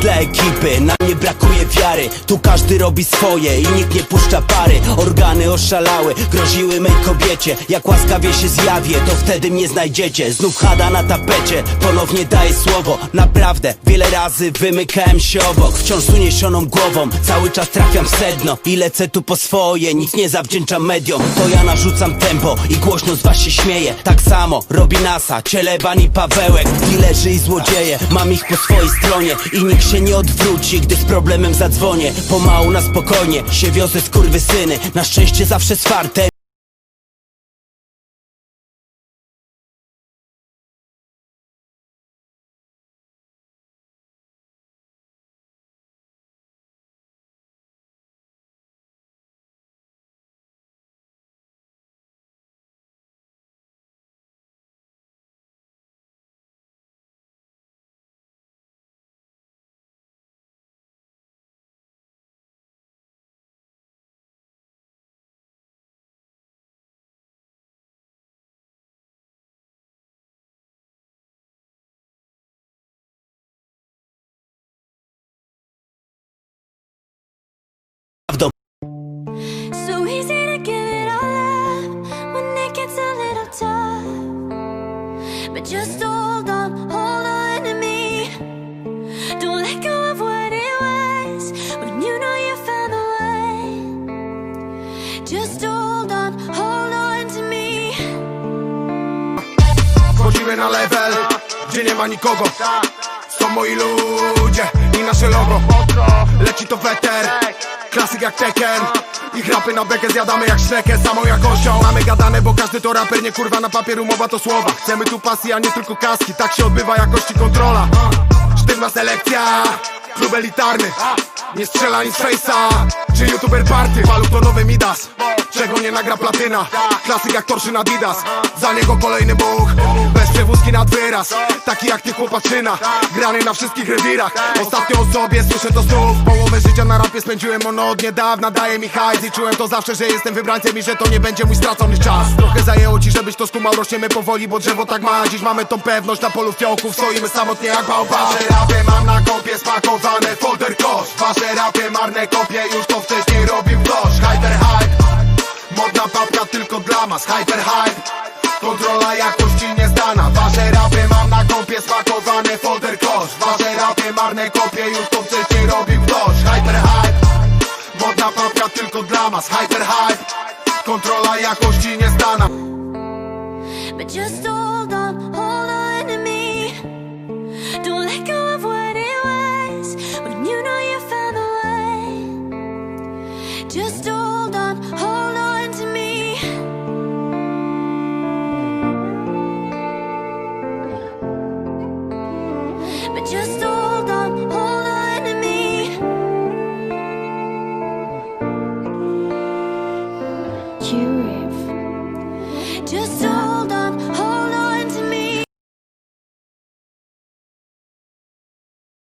dla ekipy Nam nie brakuje wiary. Tu każdy robi swoje i nikt nie puszcza pary. Organy oszalały, groziły mej kobiecie. Jak łaskawie się zjawię, to wtedy mnie znajdziecie. Znów hada na tapecie, ponownie daję słowo. Naprawdę, wiele razy wymykałem się obok. Wciąż z uniesioną głową, cały czas trafiam w sedno. I lecę tu po swoje, nic nie zawdzięczam mediom. To ja narzucam tempo i głośno z was się śmieje Tak samo robi NASA, Cieleban i Pawełek. Dilerzy i złodzieje, mam ich po swojej stronie. I nikt się nie odwróci, gdy problemem zadzwonię. Pomału na spokojnie, się wiozę syny Na szczęście zawsze swarte So But just hold on, hold on to me. Don't let go of what it was when you know you found the one. Just hold on, hold on to me. Wchodzimy na level, gdzie nie ma nikogo Są moi ludzie i nasze logo Leci to weter, klasyk jak Tekken Ich rapy na bekę zjadamy jak szrekę Samą jakością. Mamy gadane, bo każdy to raper Nie kurwa na papier, umowa to słowa. Chcemy tu pasji, a nie tylko kaski Tak się odbywa jakości kontrola. Sztywna selekcja, klub elitarny Nie strzela nic face'a Czy youtuber party, walutonowy Midas. Czego nie nagra platyna Klasyk jak torszy Adidas. Za niego kolejny Bóg Bez przewózki nad wyraz Taki jak ty chłopaczyna Grany na wszystkich rewirach. Ostatnio o sobie słyszę to znów. Połowę życia na rapie spędziłem ono od niedawna. Daje mi hajs i czułem to zawsze, że jestem wybrańcem I że to nie będzie mój stracony czas. Trochę zajęło ci, żebyś to skumał. Rośniemy powoli, bo drzewo tak ma. Dziś mamy tą pewność na polu fiołków. Stoimy samotnie jak bałba Wasze rapy mam na kopie spakowane. Folder kosz. Wasze rapy marne kopie. Już to wcześniej robił ktoś. Hyper hype. Modna papka tylko dla mas, hyper hype kompie spakowane folder kosz. Wasze rapy marne kopie już to wcześniej robił ktoś Hyper hype Modna papka tylko dla mas, hyper hype Kontrola jakości niezdana But just hold on, hold on to me. Don't let go of what it was when you know you found the one. Just hold on, hold on Just hold